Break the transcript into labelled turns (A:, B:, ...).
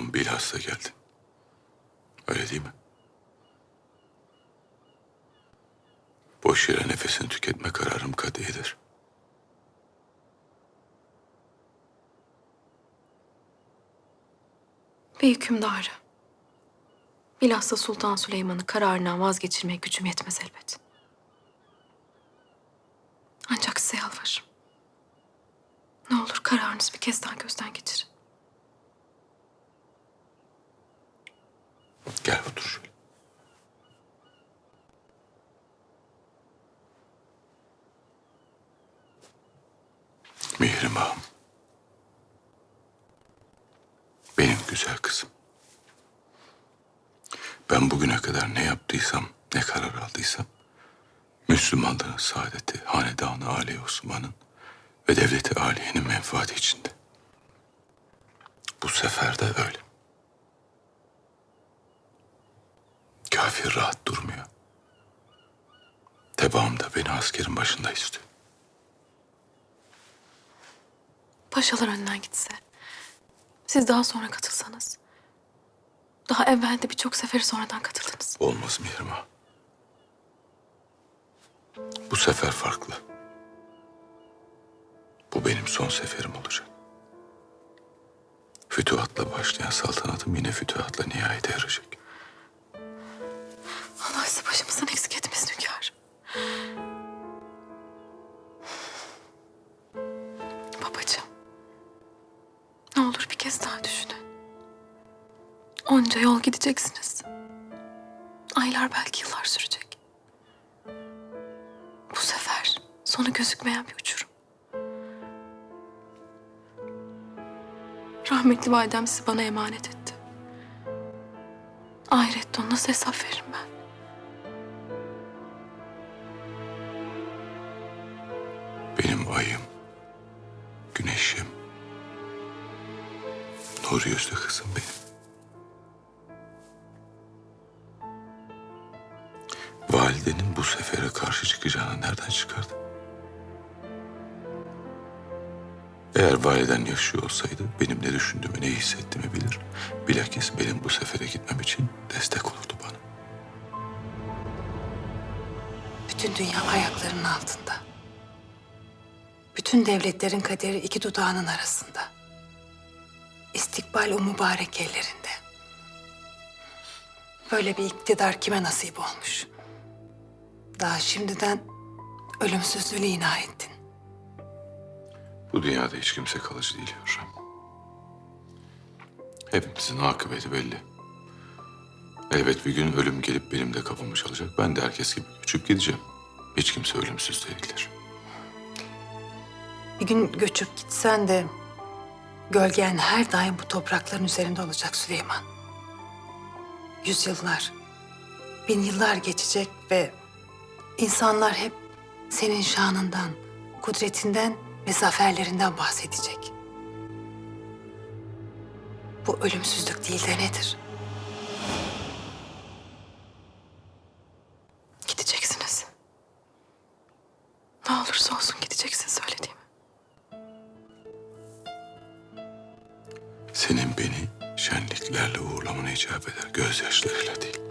A: ağam bilhassa geldin. Öyle değil mi? Boş yere nefesini tüketme kararım katiyedir.
B: Bir hükümdarı. Bilhassa Sultan Süleyman'ı kararından vazgeçirmeye gücüm yetmez elbet. Ancak size yalvarırım. Ne olur kararınızı bir kez daha gözden geçirin.
A: Gel otur şöyle. Mihrim. Benim güzel kızım. Ben bugüne kadar ne yaptıysam, ne karar aldıysam... ...Müslümanlığın saadeti, hanedanı Ali Osman'ın ve devleti Aliye'nin menfaati içinde. Bu sefer de öyle. Kafir rahat durmuyor. Tebaam da beni askerin başında istiyor.
B: Paşalar önden gitse. Siz daha sonra katılsanız. Daha evvel de birçok seferi sonradan katıldınız.
A: Olmaz Mihrim ağa. Bu sefer farklı. Bu benim son seferim olacak. Fütuhatla başlayan saltanatım yine fütuhatla nihayete erecek.
B: Kez daha düşünün. Onca yol gideceksiniz. Aylar belki yıllar sürecek. Bu sefer sonu gözükmeyen bir uçurum. Rahmetli validem sizi bana emanet etti. Ahirette ona nasıl hesap veririm ben?
A: Benim ayım, güneşim, nur yüzlü kızım benim. Validenin bu sefere karşı çıkacağını nereden çıkardın? Eğer validen yaşıyor olsaydı benim ne düşündüğümü, ne hissettiğimi bilir. Bilakis benim bu sefere gitmem için destek olurdu bana.
C: Bütün dünya ayaklarının altında. Bütün devletlerin kaderi iki dudağının arasında. İstikbal o mübarek ellerinde. Böyle bir iktidar kime nasip olmuş? Daha şimdiden ölümsüzlüğü ilan ettin.
A: Bu dünyada hiç kimse kalıcı değil Hürrem. Hepimizin akıbeti belli. Elbet bir gün ölüm gelip benim de kapımı çalacak. Ben de herkes gibi göçüp gideceğim. Hiç kimse ölümsüz değildir.
C: Bir gün göçüp gitsen de gölgen her daim bu toprakların üzerinde olacak Süleyman. Yüzyıllar, bin yıllar geçecek ve insanlar hep senin şanından, kudretinden ve zaferlerinden bahsedecek. Bu ölümsüzlük değil de nedir?
B: Gideceksiniz. Ne olursa olsun gideceksiniz
A: Senin beni şenliklerle uğurlamana icap eder. Gözyaşlarıyla değil.